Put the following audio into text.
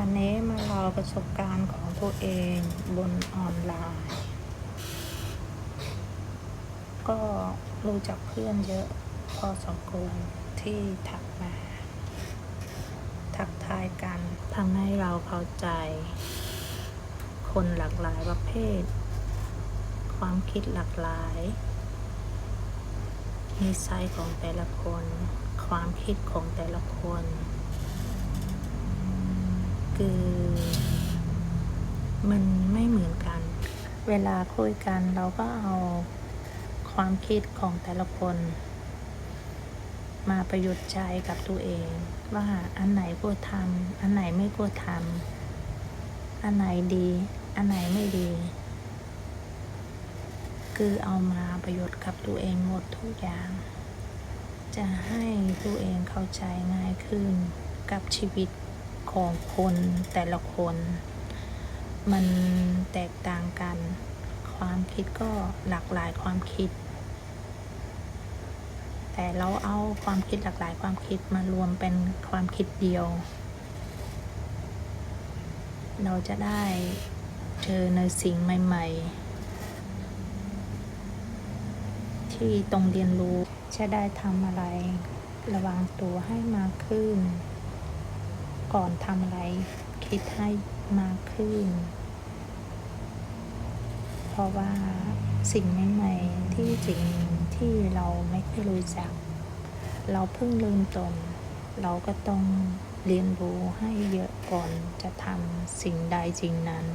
วันนี้มาเล่าประสบการณ์ของตัวเองบนออนไลน์ ก็รู้จักเพื่อนเยอะพอสมควรที่ทักมา ทักทายกันทำให้เราเข้าใจ คนหลากหลายประเภท ความคิดหลากหลายนิสัยของแต่ละคน ความคิดของแต่ละคน คือมันไม่เหมือนกัน เวลาคุยกันเราก็เอาความคิดของแต่ละคน มาประยุกต์ใช้กับตัวเอง ว่าอันไหนควรทำอันไหนไม่ควรทำอันไหนดี อันไหนไม่ดี คือเอามาประโยชน์กับตัวเองหมดทุกอย่าง จะให้ตัวเองเข้าใจง่ายขึ้นกับชีวิต ของคนแต่ละคน มันแตกต่างกัน ความคิดก็หลากหลายความคิด แต่เราเอาความคิดหลากหลายความคิดมารวมเป็นความคิดเดียว เราจะได้เจอในสิ่งใหม่ ๆ ที่ต้องเรียนรู้จะได้ทำอะไรระวังตัวให้มากขึ้น ก่อนทำอะไร คิดให้มากขึ้น เพราะว่าสิ่งใหม่ๆที่จริงที่เราไม่เคยรู้จัก เราเพิ่งเริ่มต้นเราก็ต้องเรียนรู้ให้เยอะก่อนจะทำสิ่งใดจริงนั้น